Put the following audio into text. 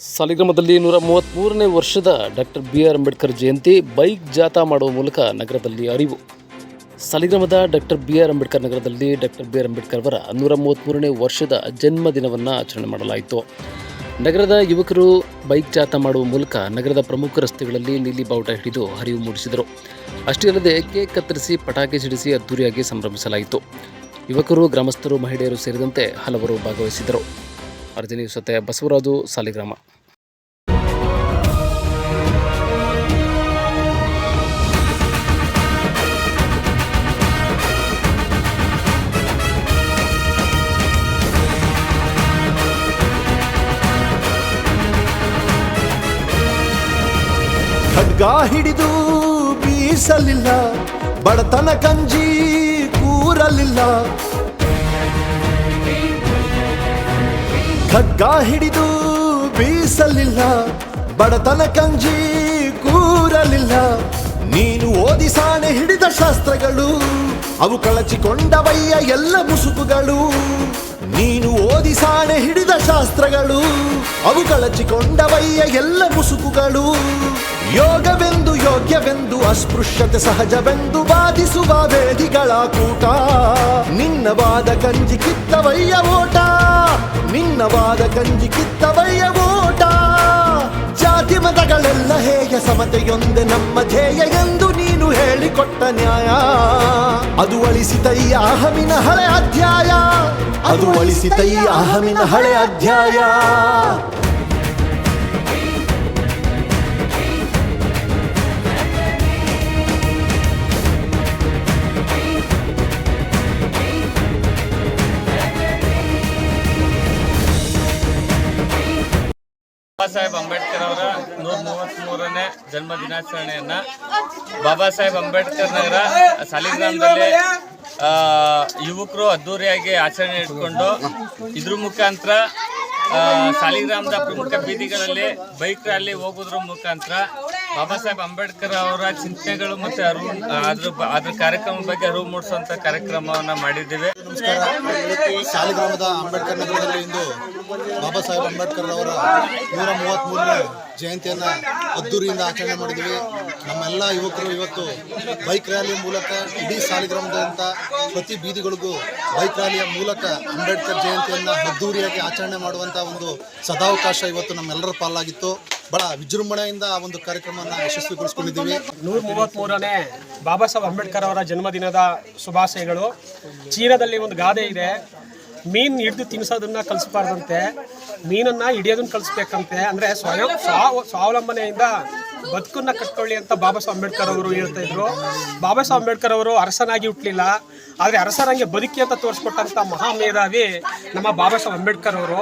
ಸಾಲಿಗ್ರಾಮದಲ್ಲಿ ನೂರ ಮೂವತ್ತ್ಮೂರನೇ ವರ್ಷದ doctor B R Ambedkar Jayanti bike ಜಾಥಾ ಮಾಡುವ ಮೂಲಕ ನಗರದಲ್ಲಿ ಅರಿವು. ಸಾಲಿಗ್ರಾಮದ ಡಾಕ್ಟರ್ ಬಿ ಆರ್ ಅಂಬೇಡ್ಕರ್ ನಗರದಲ್ಲಿ ಡಾಕ್ಟರ್ ಬಿ ಆರ್ ಅಂಬೇಡ್ಕರ್ ಅವರ ನೂರ ಮೂವತ್ತ್ಮೂರನೇ ವರ್ಷದ ಜನ್ಮದಿನವನ್ನು ಆಚರಣೆ ಮಾಡಲಾಯಿತು. ನಗರದ ಯುವಕರು ಬೈಕ್ ಜಾಥಾ ಮಾಡುವ ಮೂಲಕ ನಗರದ ಪ್ರಮುಖ ರಸ್ತೆಗಳಲ್ಲಿ ನೀಲಿ ಬಾವುಟ ಹಿಡಿದು ಹರಿವು ಮೂಡಿಸಿದರು. ಅಷ್ಟೇ ಅಲ್ಲದೆ ಕೇಕ್ ಕತ್ತರಿಸಿ ಪಟಾಕಿ ಸಿಡಿಸಿ ಅದ್ದೂರಿಯಾಗಿ ಸಂಭ್ರಮಿಸಲಾಯಿತು. ಯುವಕರು, ಗ್ರಾಮಸ್ಥರು, ಮಹಿಳೆಯರು ಸೇರಿದಂತೆ ಹಲವರು ಭಾಗವಹಿಸಿದರು ಅರ್ಜುನಿ ಸತ್ಯ ಬಸವರಾಜು ಸಾಲಿಗ್ರಾಮ. ಖಡ್ಗ ಹಿಡಿದು ಬೀಸಲಿಲ್ಲ. ಬಡತನ ಕಂಜಿ ಕೂರಲಿಲ್ಲ. ಖಡ್ಗ ಹಿಡಿದು ಬೀಸಲಿಲ್ಲ, ಬಡತನ ಕಂಜಿ ಕೂರಲಿಲ್ಲ. ನೀನು ಓದಿ ಸಾಣೆ ಹಿಡಿದ ಶಾಸ್ತ್ರಗಳು, ಅವು ಕಳಚಿಕೊಂಡವಯ್ಯ ಎಲ್ಲ ಮುಸುಕುಗಳು. ನೀನು ಓದಿ ಸಾಣೆ ಹಿಡಿದ ಶಾಸ್ತ್ರಗಳು, ಅವು ಕಳಚಿಕೊಂಡವಯ್ಯ ಎಲ್ಲ ಮುಸುಕುಗಳು. ಯೋಗವೆಂದು ಯೋಗ್ಯವೆಂದು ಅಸ್ಪೃಶ್ಯತೆ ಸಹಜವೆಂದು ಬಾಧಿಸುವ ವೇದಿಗಳ ಕೂಟ. ನಿನ್ನವಾದ ಕಂಜಿ ಕಿತ್ತವಯ್ಯ ಓಟ. ನಿನ್ನವಾದ ಗಂಜಿ ಕಿತ್ತವಯ್ಯ ಓಟ. ಜಾತಿ ಮತಗಳೆಲ್ಲ ಹೇಗೆ ಸಮತೆಯೊಂದೆ ನಮ್ಮ ಧ್ಯೇಯ ಎಂದು ನೀನು ಹೇಳಿಕೊಟ್ಟ ನ್ಯಾಯ. ಅದು ಅಳಿಸಿತಯ್ಯ ಅಹಮಿನ ಹಳೆ ಅಧ್ಯಾಯ. ಅದು ಅಳಿಸಿತಯ್ಯ ಅಹಮಿನ ಹಳೆ ಅಧ್ಯಾಯ. ಬಾಬಾ ಸಾಹೇಬ್ ಅಂಬೇಡ್ಕರ್ ಅವರ ನೂರ ಮೂವತ್ತ್ ಮೂರನೇ ಜನ್ಮ ದಿನಾಚರಣೆಯನ್ನ ಬಾಬಾ ಸಾಹೇಬ್ ಅಂಬೇಡ್ಕರ್ ನಗರ ಸಾಲಿಗ್ರಾಮದಲ್ಲಿ ಯುವಕರು ಅದ್ದೂರಿಯಾಗಿ ಆಚರಣೆ ಇಟ್ಕೊಂಡು ಇದ್ರ ಮುಖಾಂತರ ಸಾಲಿಗ್ರಾಮದ ಪ್ರಮುಖ ಬೀದಿಗಳಲ್ಲಿ ಬೈಕ್ ರ್ಯಾಲಿ ಹೋಗೋದ್ರ ಮುಖಾಂತರ ಬಾಬಾ ಸಾಹೇಬ್ ಅಂಬೇಡ್ಕರ್ ಅವರ ಚಿಂತನೆಗಳು ಮತ್ತೆ ಅರಿವು ಅದ್ರ ಅದ್ರ ಕಾರ್ಯಕ್ರಮದ ಬಗ್ಗೆ ಅರಿವು ಮೂಡಿಸುವಂತ ಕಾರ್ಯಕ್ರಮವನ್ನ ಮಾಡಿದ್ದೇವೆ. ನಮಸ್ಕಾರ. ಶಾಲಿಗ್ರಾಮದ ಅಂಬೇಡ್ಕರ್ ನಗರದಲ್ಲಿ ಇಂದು ಬಾಬಾ ಸಾಹೇಬ್ ಅಂಬೇಡ್ಕರ್ ಅವರ ನೂರ ಮೂವತ್ತ್ಮೂರನೇ ಜಯಂತಿಯನ್ನು ಅದ್ದೂರಿಯಿಂದ ಆಚರಣೆ ಮಾಡಿದ್ವಿ. ನಮ್ಮೆಲ್ಲ ಯುವಕರು ಇವತ್ತು ಬೈಕ್ ರ್ಯಾಲಿ ಮೂಲಕ ಇಡೀ ಶಾಲಿಗ್ರಾಮದಂತ ಪ್ರತಿ ಬೀದಿಗಳಿಗೂ ಬೈಕ್ ರ್ಯಾಲಿಯ ಮೂಲಕ ಅಂಬೇಡ್ಕರ್ ಜಯಂತಿಯನ್ನ ಅದ್ದೂರಿಯಾಗಿ ಆಚರಣೆ ಮಾಡುವಂಥ ಒಂದು ಸದಾವಕಾಶ ಇವತ್ತು ನಮ್ಮೆಲ್ಲರ ಪಾಲಾಗಿತ್ತು. ಬಹಳ ವಿಜೃಂಭಣೆಯಿಂದ ಒಂದು ಕಾರ್ಯಕ್ರಮವನ್ನು ಯಶಸ್ವಿಗೊಳಿಸ್ಕೊಂಡಿದ್ದೀವಿ. ನೂರ ಮೂವತ್ತ್ಮೂರನೇ ಬಾಬಾ ಸಾಹೇಬ್ ಅಂಬೇಡ್ಕರ್ ಅವರ ಜನ್ಮದಿನದ ಶುಭಾಶಯಗಳು. ಚೀನಾದಲ್ಲಿ ಒಂದು ಗಾದೆ ಇದೆ. ಮೀನು ಹಿಡಿದು ತಿನ್ನಿಸೋದನ್ನ ಕಲಿಸ್ಬಾರ್ದಂತೆ, ಮೀನನ್ನ ಹಿಡಿಯೋದನ್ನ ಕಲಿಸ್ಬೇಕಂತೆ. ಅಂದರೆ ಸ್ವಯಂ ಸ್ವಾವ ಸ್ವಾವಲಂಬನೆಯಿಂದ ಬದುಕನ್ನ ಕಟ್ಕೊಳ್ಳಿ ಅಂತ ಬಾಬಾ ಸಾಹೇಬ್ ಅಂಬೇಡ್ಕರ್ ಅವರು ಹೇಳ್ತಾ ಇದ್ರು. ಬಾಬಾ ಸಾಹೇಬ್ ಅಂಬೇಡ್ಕರ್ ಅವರು ಅರಸನಾಗಿ ಹುಟ್ಟಲಿಲ್ಲ ಆದರೆ ಅರಸರಂಗೆ ಬದುಕಿ ಅಂತ ತೋರಿಸ್ಕೊಟ್ಟಂಥ ಮಹಾ ಮೇಧಾವಿ ನಮ್ಮ ಬಾಬಾ ಸಾಹೇಬ್ ಅಂಬೇಡ್ಕರ್ ಅವರು.